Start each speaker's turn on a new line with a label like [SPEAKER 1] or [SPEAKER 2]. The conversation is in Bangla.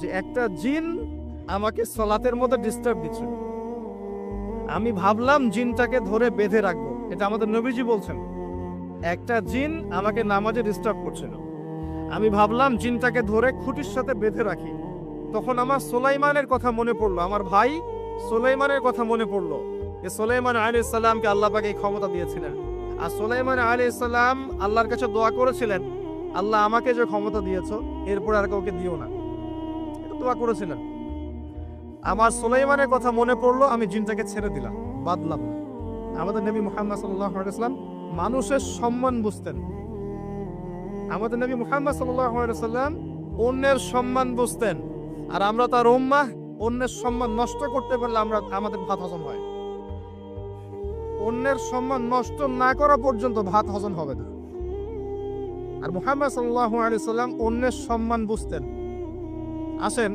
[SPEAKER 1] যে একটা জিন আমাকে সলাতের মধ্যে ডিস্টার্ব দিচ্ছে। আমি ভাবলাম জিনটাকে ধরে বেঁধে রাখব, এটা আমাদের নবীজি বলছেন। একটা জিন আমাকে নামাজে ডিস্টার্ব করছিল আমি ভাবলাম জিনটাকে ধরে খুঁটির সাথে বেঁধে রাখি। তখন আমার সোলাইমানের কথা মনে পড়ল, আমার ভাই সোলাইমানের কথা মনে পড়ল যে সোলাইমান আলী ইসলামকে আল্লাহ পাকে এই ক্ষমতা দিয়েছিলেন। আর সোলাইমান আলী ইসলাম আল্লাহর কাছে দোয়া করেছিলেন, আল্লাহ আমাকে যে ক্ষমতা দিয়েছ, এরপর আর কাউকে দিও না। দোয়া করেছিলেন। আমার সোলাইমানের কথা মনে পড়ল, আমি জিনটাকে ছেড়ে দিলাম, বাদলাম। আমাদের নবী মুহাম্মদ সাল্লাহ ইসলাম মানুষের সম্মান বুঝতেন। আমাদের নবী মুহাম্মদ সাল্লাম অন্যের সম্মান বুঝতেন, আর আমরা তার উম্মাহ অন্যের সম্মান নষ্ট করতে পারলে আমরা, আমাদের ভাত হজম হয়। অন্যের সম্মান নষ্ট না করা পর্যন্ত ভাত হজম হবে না। আর মুহাম্মদ সাল্লাহ আলি সাল্লাম অন্যের সম্মান বুঝতেন। আসেন।